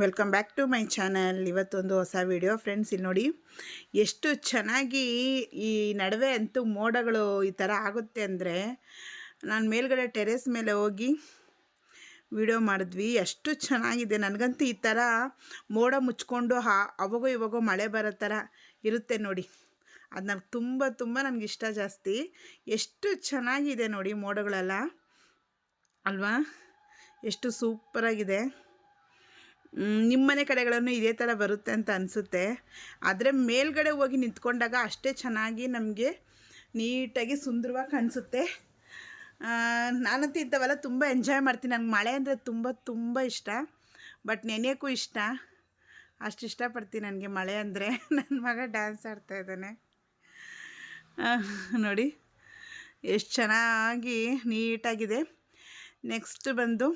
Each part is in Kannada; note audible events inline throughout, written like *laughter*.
Welcome back to my channel. ಇವತ್ತೊಂದು ಹೊಸ ವಿಡಿಯೋ ಫ್ರೆಂಡ್ಸ್, ಇಲ್ಲಿ ನೋಡಿ ಎಷ್ಟು ಚೆನ್ನಾಗಿ ಈ ನಡುವೆ ಅಂತೂ ಮೋಡಗಳು ಈ ಥರ ಆಗುತ್ತೆ ಅಂದರೆ ನಾನು ಮೇಲ್ಗಡೆ ಟೆರೆಸ್ ಮೇಲೆ ಹೋಗಿ ವಿಡಿಯೋ ಮಾಡಿದ್ವಿ. ಎಷ್ಟು ಚೆನ್ನಾಗಿದೆ. ನನಗಂತೂ ಈ ಥರ ಮೋಡ ಮುಚ್ಕೊಂಡು ಹಾ, ಅವಾಗೋ ಇವಾಗೋ ಮಳೆ ಬರೋ ಥರ ಇರುತ್ತೆ ನೋಡಿ. ಅದು ನನಗೆ ತುಂಬ ತುಂಬ ನನಗೆ ಇಷ್ಟ ಜಾಸ್ತಿ. ಎಷ್ಟು ಚೆನ್ನಾಗಿದೆ ನೋಡಿ ಮೋಡಗಳೆಲ್ಲ. ಅಲ್ವಾ? ಎಷ್ಟು ಸೂಪರಾಗಿದೆ. ನಿಮ್ಮ ಮನೆ ಕಡೆಗಳನ್ನು ಇದೇ ಥರ ಬರುತ್ತೆ ಅಂತ ಅನಿಸುತ್ತೆ. ಆದರೆ ಮೇಲ್ಗಡೆ ಹೋಗಿ ನಿಂತ್ಕೊಂಡಾಗ ಅಷ್ಟೇ ಚೆನ್ನಾಗಿ ನಮಗೆ ನೀಟಾಗಿ ಸುಂದರವಾಗಿ ಕಾಣಿಸುತ್ತೆ ನಾನಂತೂ ಇಂಥವೆಲ್ಲ ತುಂಬ ಎಂಜಾಯ್ ಮಾಡ್ತೀನಿ. ನನಗೆ ಮಳೆ ಅಂದರೆ ತುಂಬ ತುಂಬ ಇಷ್ಟ. ಬಟ್ ನೆನೆಯೋಕ್ಕೂ ಇಷ್ಟ. ಅಷ್ಟು ಇಷ್ಟಪಡ್ತೀನಿ ನನಗೆ ಮಳೆ ಅಂದರೆ. *laughs* ನನ್ನ ಮಗ ಡ್ಯಾನ್ಸ್ ಆಡ್ತಾ ಇದ್ದಾನೆ. ನೋಡಿ. ಎಷ್ಟು ಚೆನ್ನಾಗಿ ನೀಟಾಗಿದೆ. ನೆಕ್ಸ್ಟ್ ಬಂದು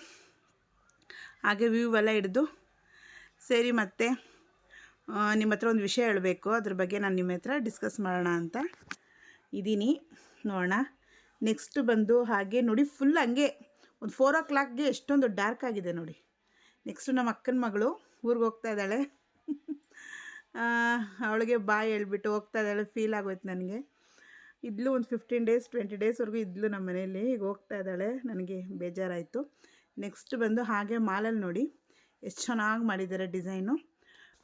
ಹಾಗೆ ವ್ಯೂ ಎಲ್ಲ ಹಿಡಿದು ಸರಿ ಮತ್ತೆ ನಿಮ್ಮ ಹತ್ರ ಒಂದು ವಿಷಯ ಹೇಳಬೇಕು. ಅದ್ರ ಬಗ್ಗೆ ನಾನು ನಿಮ್ಮ ಹತ್ರ ಡಿಸ್ಕಸ್ ಮಾಡೋಣ ಅಂತ ಇದ್ದೀನಿ ನೋಡೋಣ. ನೆಕ್ಸ್ಟ್ ಬಂದು ಹಾಗೆ ನೋಡಿ ಫುಲ್ ಹಂಗೆ ಒಂದು ಫೋರ್ ಓ ಕ್ಲಾಕ್ಗೆ ಎಷ್ಟೊಂದು ಡಾರ್ಕ್ ಆಗಿದೆ ನೋಡಿ. ನೆಕ್ಸ್ಟು ನಮ್ಮ ಅಕ್ಕನ ಮಗಳು ಊರಿಗೆ ಹೋಗ್ತಾ ಇದ್ದಾಳೆ. ಅವಳಿಗೆ ಬಾಯ್ ಹೇಳ್ಬಿಟ್ಟು ಹೋಗ್ತಾ ಇದ್ದಾಳೆ ಫೀಲ್ ಆಗೋಯ್ತು ನನಗೆ. ಇದ್ಲು ಒಂದು ಫಿಫ್ಟೀನ್ ಡೇಸ್ ಟ್ವೆಂಟಿ ಡೇಸ್ವರೆಗೂ ಇದ್ಲು ನಮ್ಮ ಮನೆಯಲ್ಲಿ. ಈಗ ಹೋಗ್ತಾ ಇದ್ದಾಳೆ, ನನಗೆ ಬೇಜಾರಾಯಿತು. ನೆಕ್ಸ್ಟ್ ಬಂದು ಹಾಗೆ ಮಾಲಲ್ಲಿ ನೋಡಿ. ಎಷ್ಟು ಚೆನ್ನಾಗಿ ಮಾಡಿದ್ದಾರೆ ಡಿಸೈನು.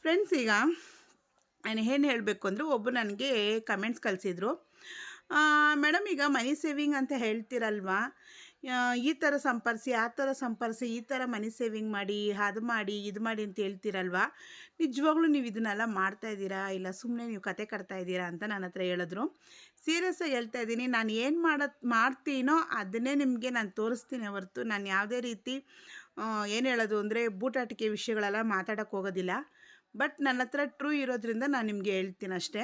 ಫ್ರೆಂಡ್ಸ್ ಈಗ ನಾನು ಏನು ಹೇಳಬೇಕು ಅಂದರೆ ಒಬ್ಬರು ನನಗೆ ಕಮೆಂಟ್ಸ್ ಕಳಿಸಿದ್ರು. ಮೇಡಮ್ ಈಗ ಮನಿ ಸೇವಿಂಗ್ ಅಂತ ಹೇಳ್ತಿರಲ್ವಾ? ಈ ಥರ ಸಂಪರ್ಸಿ, ಆ ಥರ ಸಂಪರ್ಸಿ, ಈ ಥರ ಮನಿ ಸೇವಿಂಗ್ ಮಾಡಿ, ಅದು ಮಾಡಿ, ಇದು ಮಾಡಿ ಅಂತ ಹೇಳ್ತೀರಲ್ವಾ? ನಿಜವಾಗ್ಲೂ ನೀವು ಇದನ್ನೆಲ್ಲ ಮಾಡ್ತಾ ಇದ್ದೀರಾ? ಇಲ್ಲ ಸುಮ್ಮನೆ ನೀವು ಕತೆ ಕಟ್ತಾ ಇದ್ದೀರಾ? ಅಂತ ನನ್ನ ಹತ್ರ ಹೇಳಿದ್ರು. ಸೀರಿಯಸ್ ಆಗಿ ಹೇಳ್ತಾ ಇದ್ದೀನಿ. ನಾನು ಏನು ಮಾಡೋ ಮಾಡ್ತೀನೋ ಅದನ್ನೇ ನಿಮಗೆ ನಾನು ತೋರಿಸ್ತೀನಿ ಹೊರತು. ನಾನು ಯಾವುದೇ ರೀತಿ ಏನು ಹೇಳೋದು ಅಂದರೆ ಬೂಟಾಟಿಕೆ ವಿಷಯಗಳೆಲ್ಲ ಮಾತಾಡೋಕ್ಕೆ ಹೋಗೋದಿಲ್ಲ. ಬಟ್ ನನ್ನ ಹತ್ರ ಟ್ರೂ ಇರೋದ್ರಿಂದ ನಾನು ನಿಮಗೆ ಹೇಳ್ತೀನಿ ಅಷ್ಟೇ.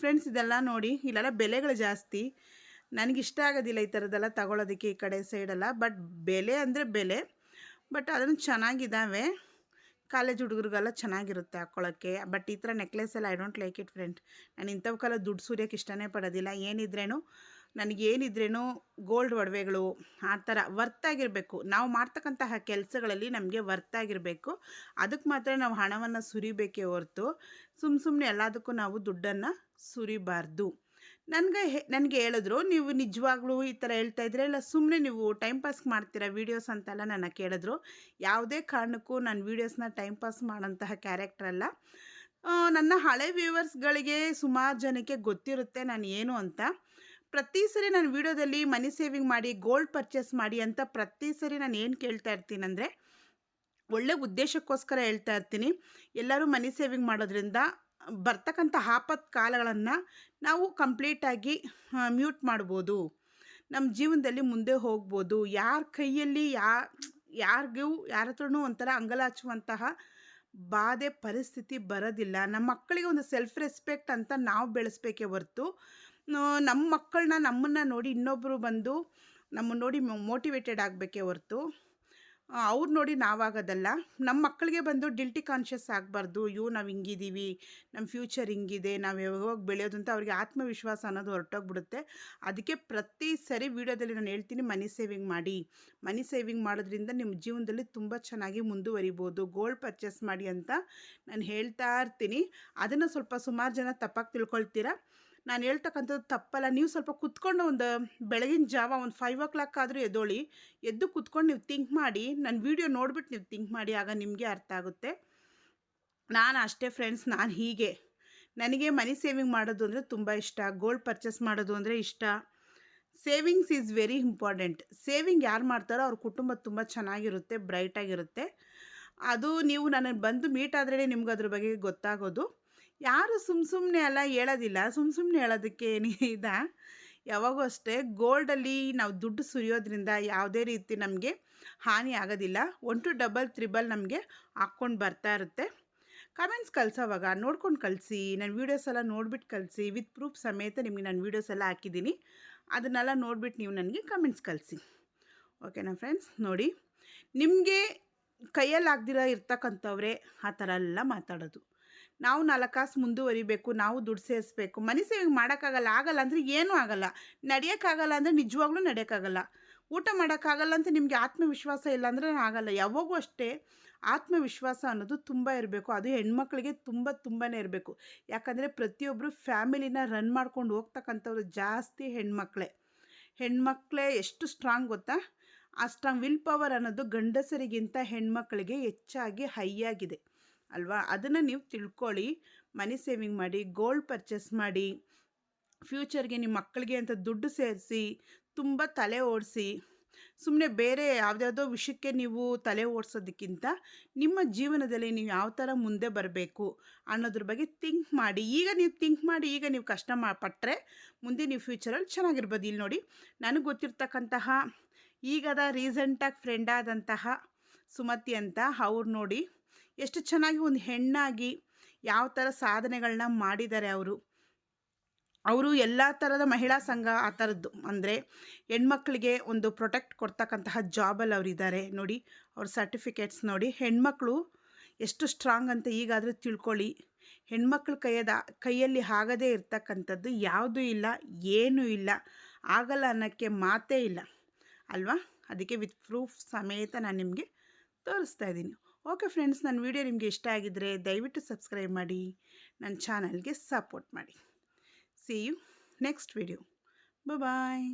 ಫ್ರೆಂಡ್ಸ್ ಇದೆಲ್ಲ ನೋಡಿ, ಇಲ್ಲೆಲ್ಲ ಬೆಲೆಗಳು ಜಾಸ್ತಿ. ನನಗಿಷ್ಟ ಆಗೋದಿಲ್ಲ ಈ ಥರದ್ದೆಲ್ಲ ತಗೊಳ್ಳೋದಕ್ಕೆ ಈ ಕಡೆ ಸೈಡೆಲ್ಲ ಬಟ್ ಬೆಲೆ ಅಂದರೆ ಬೆಲೆ. ಬಟ್ ಅದನ್ನು ಚೆನ್ನಾಗಿದ್ದಾವೆ ಕಾಲೇಜ್ ಹುಡುಗರಿಗೆಲ್ಲ ಚೆನ್ನಾಗಿರುತ್ತೆ ಹಾಕ್ಕೊಳ್ಳೋಕ್ಕೆ ಬಟ್ ಈ ಥರ ನೆಕ್ಲೆಸ್ ಎಲ್ಲ I don't like it friend ನಾನು ಇಂಥವಕ್ಕೆಲ್ಲ ದುಡ್ಡು ಸುರಿಯೋಕ್ಕೆ ಇಷ್ಟನೇ ಪಡೋದಿಲ್ಲ. ಏನಿದ್ರೇನು ನನಗೇನಿದ್ರೇನು ಗೋಲ್ಡ್ ಒಡವೆಗಳು ಆ ಥರ ವರ್ತಾಗಿರಬೇಕು. ನಾವು ಮಾಡ್ತಕ್ಕಂತಹ ಕೆಲಸಗಳಲ್ಲಿ ನಮಗೆ ವರ್ತಾಗಿರಬೇಕು. ಅದಕ್ಕೆ ಮಾತ್ರ ನಾವು ಹಣವನ್ನು ಸುರಿಬೇಕೇ ಹೊರತು ಸುಮ್ಮ ಸುಮ್ಮನೆ ಎಲ್ಲದಕ್ಕೂ ನಾವು ದುಡ್ಡನ್ನು ಸುರಿಬಾರ್ದು. ನನಗೆ ನನಗೆ ಹೇಳಿದ್ರು, ನೀವು ನಿಜವಾಗ್ಲೂ ಈ ಥರ ಹೇಳ್ತಾ ಇದ್ರೆ ಇಲ್ಲ ಸುಮ್ಮನೆ ನೀವು ಟೈಮ್ ಪಾಸ್ ಮಾಡ್ತೀರಾ ವೀಡಿಯೋಸ್ ಅಂತೆಲ್ಲ ನನ್ನ ಕೇಳಿದ್ರು. ಯಾವುದೇ ಕಾರಣಕ್ಕೂ ನಾನು ವೀಡಿಯೋಸ್ನ ಟೈಮ್ ಪಾಸ್ ಮಾಡೋಂತಹ ಕ್ಯಾರೆಕ್ಟರ್ ಅಲ್ಲ. ನನ್ನ ಹಳೆ ವ್ಯೂವರ್ಸ್ಗಳಿಗೆ ಸುಮಾರು ಜನಕ್ಕೆ ಗೊತ್ತಿರುತ್ತೆ ನಾನು ಏನು ಅಂತ. ಪ್ರತಿ ಸರಿ ನಾನು ವೀಡಿಯೋದಲ್ಲಿ ಮನಿ ಸೇವಿಂಗ್ ಮಾಡಿ, ಗೋಲ್ಡ್ ಪರ್ಚೇಸ್ ಮಾಡಿ ಅಂತ ಪ್ರತಿ ಸರಿ ನಾನು ಏನು ಕೇಳ್ತಾ ಇರ್ತೀನಂದರೆ ಒಳ್ಳೆ ಉದ್ದೇಶಕ್ಕೋಸ್ಕರ ಹೇಳ್ತಾ ಇರ್ತೀನಿ. ಎಲ್ಲರೂ ಮನಿ ಸೇವಿಂಗ್ ಮಾಡೋದ್ರಿಂದ ಬರ್ತಕ್ಕಂಥ ಆಪತ್ ಕಾಲಗಳನ್ನು ನಾವು ಕಂಪ್ಲೀಟಾಗಿ ಮ್ಯೂಟ್ ಮಾಡ್ಬೋದು. ನಮ್ಮ ಜೀವನದಲ್ಲಿ ಮುಂದೆ ಹೋಗ್ಬೋದು. ಯಾರ ಕೈಯಲ್ಲಿ ಯಾ, ಯಾರಿಗೂ, ಯಾರ ಹತ್ರನೂ ಒಂಥರ ಅಂಗಲಾಚುವಂತಹ ಬಾಧೆ, ಪರಿಸ್ಥಿತಿ ಬರೋದಿಲ್ಲ. ನಮ್ಮ ಮಕ್ಕಳಿಗೆ ಒಂದು ಸೆಲ್ಫ್ ರೆಸ್ಪೆಕ್ಟ್ ಅಂತ ನಾವು ಬೆಳೆಸ್ಬೇಕೇ ಹೊರ್ತು ನಮ್ಮ ಮಕ್ಕಳನ್ನ ನಮ್ಮನ್ನು ನೋಡಿ ಇನ್ನೊಬ್ಬರು ಬಂದು ನಮ್ಮನ್ನು ನೋಡಿ ಮೋಟಿವೇಟೆಡ್ ಆಗಬೇಕೇ ಹೊರ್ತು. ಅವ್ರು ನೋಡಿ ನಾವಾಗೋದಲ್ಲ. ನಮ್ಮ ಮಕ್ಕಳಿಗೆ ಬಂದು ಡಿಲ್ಟಿ ಕಾನ್ಷಿಯಸ್ ಆಗಬಾರ್ದು. ಅಯ್ಯೋ ನಾವು ಹಿಂಗಿದ್ದೀವಿ ನಮ್ಮ ಫ್ಯೂಚರ್ ಹಿಂಗಿದೆ. ನಾವು ಯಾವಾಗ ಬೆಳೆಯೋದು ಅಂತ ಅವ್ರಿಗೆ ಆತ್ಮವಿಶ್ವಾಸ ಅನ್ನೋದು ಹೊರಟೋಗ್ಬಿಡುತ್ತೆ. ಅದಕ್ಕೆ ಪ್ರತಿ ಸರಿ ವೀಡಿಯೋದಲ್ಲಿ ನಾನು ಹೇಳ್ತೀನಿ, ಮನಿ ಸೇವಿಂಗ್ ಮಾಡಿ. ಮನಿ ಸೇವಿಂಗ್ ಮಾಡೋದ್ರಿಂದ ನಿಮ್ಮ ಜೀವನದಲ್ಲಿ ತುಂಬ ಚೆನ್ನಾಗಿ ಮುಂದುವರಿಬೋದು. ಗೋಲ್ಡ್ ಪರ್ಚೇಸ್ ಮಾಡಿ ಅಂತ ನಾನು ಹೇಳ್ತಾ ಇರ್ತೀನಿ. ಅದನ್ನು ಸ್ವಲ್ಪ ಸುಮಾರು ಜನ ತಪ್ಪಾಗಿ ತಿಳ್ಕೊಳ್ತೀರಾ? ನಾನು ಹೇಳ್ತಕ್ಕಂಥದ್ದು ತಪ್ಪಲ್ಲ. ನೀವು ಸ್ವಲ್ಪ ಕುತ್ಕೊಂಡು ಒಂದು ಬೆಳಗಿನ ಜಾವ ಒಂದು ಫೈವ್ ಓ ಕ್ಲಾಕ್ ಆದರೂ ಎದ್ದೋಳಿ. ಎದ್ದು ಕುತ್ಕೊಂಡು ನೀವು ಥಿಂಕ್ ಮಾಡಿ ನನ್ನ ವೀಡಿಯೋ ನೋಡ್ಬಿಟ್ಟು ನೀವು ಥಿಂಕ್ ಮಾಡಿ, ಆಗ ನಿಮಗೆ ಅರ್ಥ ಆಗುತ್ತೆ. ನಾನು ಅಷ್ಟೇ ಫ್ರೆಂಡ್ಸ್ ನಾನು ಹೀಗೆ. ನನಗೆ ಮನಿ ಸೇವಿಂಗ್ ಮಾಡೋದು ಅಂದರೆ ತುಂಬ ಇಷ್ಟ. ಗೋಲ್ಡ್ ಪರ್ಚೇಸ್ ಮಾಡೋದು ಅಂದರೆ ಇಷ್ಟ. Savings is very important saving ಯಾರು ಮಾಡ್ತಾರೋ ಅವ್ರ ಕುಟುಂಬ ತುಂಬ ಚೆನ್ನಾಗಿರುತ್ತೆ ಬ್ರೈಟಾಗಿರುತ್ತೆ ಅದು ನೀವು ನನಗೆ ಬಂದು ಮೀಟ್ ಆದ್ರೇ ನಿಮ್ಗೆ ಅದ್ರ ಬಗ್ಗೆ ಗೊತ್ತಾಗೋದು. ಯಾರು ಸುಮ್ಮ ಸುಮ್ಮನೆ ಎಲ್ಲ ಹೇಳೋದಿಲ್ಲ. ಸುಮ್ಮ ಸುಮ್ಮನೆ ಹೇಳೋದಕ್ಕೆ ಏನಿದ ಯಾವಾಗೂ ಅಷ್ಟೇ ಗೋಲ್ಡಲ್ಲಿ ನಾವು ದುಡ್ಡು ಸುರಿಯೋದ್ರಿಂದ ಯಾವುದೇ ರೀತಿ ನಮಗೆ ಹಾನಿ ಆಗೋದಿಲ್ಲ. ಒನ್ ಟು ಡಬಲ್ ತ್ರಿಬಲ್ ನಮಗೆ ಹಾಕ್ಕೊಂಡು ಬರ್ತಾ ಇರುತ್ತೆ. ಕಮೆಂಟ್ಸ್ ಕಳಿಸೋವಾಗ ನೋಡ್ಕೊಂಡು ಕಳಿಸಿ. ನನ್ನ ವೀಡಿಯೋಸ್ ಎಲ್ಲ ನೋಡ್ಬಿಟ್ಟು ಕಳಿಸಿ. ವಿತ್ ಪ್ರೂಫ್ ಸಮೇತ ನಿಮಗೆ ನಾನು ವೀಡಿಯೋಸ್ ಎಲ್ಲ ಹಾಕಿದ್ದೀನಿ. ಅದನ್ನೆಲ್ಲ ನೋಡ್ಬಿಟ್ಟು ನೀವು ನನಗೆ ಕಮೆಂಟ್ಸ್ ಕಳಿಸಿ. ಓಕೆನಾ ಫ್ರೆಂಡ್ಸ್ ನೋಡಿ. ನಿಮಗೆ ಕೈಯಲ್ಲಿ ಆಗದಿರೋ ಇರ್ತಕ್ಕಂಥವ್ರೆ ಆ ಥರ ಎಲ್ಲ ಮಾತಾಡೋದು. ನಾವು ನಾಲ್ಕು ಕಾಸು ಮುಂದುವರಿಬೇಕು, ನಾವು ದುಡ್ಡು ಸೇರಿಸ್ಬೇಕು. ಮನಿ ಸೇವಿಂಗ್ ಮಾಡೋಕ್ಕಾಗಲ್ಲ, ಆಗಲ್ಲ ಅಂದರೆ ಏನೂ ಆಗಲ್ಲ. ನಡೆಯೋಕ್ಕಾಗಲ್ಲ ಅಂದರೆ ನಿಜವಾಗ್ಲೂ ನಡೆಯೋಕ್ಕಾಗಲ್ಲ. ಊಟ ಮಾಡೋಕ್ಕಾಗಲ್ಲ ಅಂತ ನಿಮಗೆ ಆತ್ಮವಿಶ್ವಾಸ ಇಲ್ಲ ಅಂದರೆ ಆಗಲ್ಲ. ಯಾವಾಗೂ ಅಷ್ಟೇ ಆತ್ಮವಿಶ್ವಾಸ ಅನ್ನೋದು ತುಂಬ ಇರಬೇಕು. ಅದು ಹೆಣ್ಮಕ್ಳಿಗೆ ತುಂಬ ತುಂಬಾ ಇರಬೇಕು. ಯಾಕಂದರೆ ಪ್ರತಿಯೊಬ್ಬರು ಫ್ಯಾಮಿಲಿನ ರನ್ ಮಾಡ್ಕೊಂಡು ಹೋಗ್ತಕ್ಕಂಥವ್ರು ಜಾಸ್ತಿ ಹೆಣ್ಮಕ್ಳೇ. ಹೆಣ್ಮಕ್ಳೇ ಎಷ್ಟು ಸ್ಟ್ರಾಂಗ್ ಗೊತ್ತಾ? ಆ ಸ್ಟ್ರಾಂಗ್ ವಿಲ್ ಪವರ್ ಅನ್ನೋದು ಗಂಡಸರಿಗಿಂತ ಹೆಣ್ಮಕ್ಳಿಗೆ ಹೆಚ್ಚಾಗಿ ಹೈ ಆಗಿದೆ ಅಲ್ವಾ? ಅದನ್ನು ನೀವು ತಿಳ್ಕೊಳ್ಳಿ. ಮನಿ ಸೇವಿಂಗ್ ಮಾಡಿ, ಗೋಲ್ಡ್ ಪರ್ಚೇಸ್ ಮಾಡಿ, ಫ್ಯೂಚರ್ಗೆ ನಿಮ್ಮ ಮಕ್ಕಳಿಗೆ ಅಂತ ದುಡ್ಡು ಸೇರಿಸಿ, ತುಂಬ ತಲೆ ಓಡಿಸಿ ಸುಮ್ಮನೆ ಬೇರೆ ಯಾವುದ್ಯಾವುದೋ ವಿಷಯಕ್ಕೆ ನೀವು ತಲೆ ಓಡಿಸೋದಕ್ಕಿಂತ ನಿಮ್ಮ ಜೀವನದಲ್ಲಿ ನೀವು ಯಾವ ಥರ ಮುಂದೆ ಬರಬೇಕು ಅನ್ನೋದ್ರ ಬಗ್ಗೆ ಥಿಂಕ್ ಮಾಡಿ. ಈಗ ನೀವು ಥಿಂಕ್ ಮಾಡಿ, ಈಗ ನೀವು ಕಷ್ಟ ಮಾ ಪಟ್ಟರೆ ಮುಂದೆ ನೀವು ಫ್ಯೂಚರಲ್ಲಿ ಚೆನ್ನಾಗಿರ್ಬೋದು. ಇಲ್ಲಿ ನೋಡಿ, ನನಗೆ ಗೊತ್ತಿರ್ತಕ್ಕಂತಹ ಈಗದ ರೀಸೆಂಟಾಗಿ ಫ್ರೆಂಡ್ ಆದಂತಹ ಸುಮತಿ ಅಂತ ಅವ್ರು ನೋಡಿ ಎಷ್ಟು ಚೆನ್ನಾಗಿ ಒಂದು ಹೆಣ್ಣಾಗಿ ಯಾವ ಥರ ಸಾಧನೆಗಳನ್ನ ಮಾಡಿದ್ದಾರೆ ಅವರು. ಅವರು ಎಲ್ಲ ಥರದ ಮಹಿಳಾ ಸಂಘ ಆ ಥರದ್ದು. ಅಂದರೆ ಹೆಣ್ಮಕ್ಳಿಗೆ ಒಂದು ಪ್ರೊಟೆಕ್ಟ್ ಕೊಡ್ತಕ್ಕಂತಹ ಜಾಬಲ್ಲಿ ಅವರಿದ್ದಾರೆ ನೋಡಿ, ಅವ್ರ ಸರ್ಟಿಫಿಕೇಟ್ಸ್ ನೋಡಿ. ಹೆಣ್ಮಕ್ಳು ಎಷ್ಟು ಸ್ಟ್ರಾಂಗ್ ಅಂತ ಈಗಾದರೂ ತಿಳ್ಕೊಳ್ಳಿ. ಹೆಣ್ಮಕ್ಳ ಕೈಯದ, ಕೈಯಲ್ಲಿ ಆಗದೇ ಇರ್ತಕ್ಕಂಥದ್ದು ಯಾವುದೂ ಇಲ್ಲ, ಏನೂ ಇಲ್ಲ. ಆಗಲ್ಲ ಅನ್ನೋಕ್ಕೆ ಮಾತೇ ಇಲ್ಲ. ಅಲ್ವಾ? ಅದಕ್ಕೆ ವಿತ್ ಪ್ರೂಫ್ ಸಮೇತ ನಾನು ನಿಮಗೆ ತೋರಿಸ್ತಾ ಇದ್ದೀನಿ. ಓಕೆ ಫ್ರೆಂಡ್ಸ್, ನನ್ನ ವಿಡಿಯೋ ನಿಮಗೆ ಇಷ್ಟ ಆಗಿದ್ದರೆ ದಯವಿಟ್ಟು ಸಬ್ಸ್ಕ್ರೈಬ್ ಮಾಡಿ, ನನ್ನ ಚಾನಲ್ಗೆ ಸಪೋರ್ಟ್ ಮಾಡಿ. See you next video bye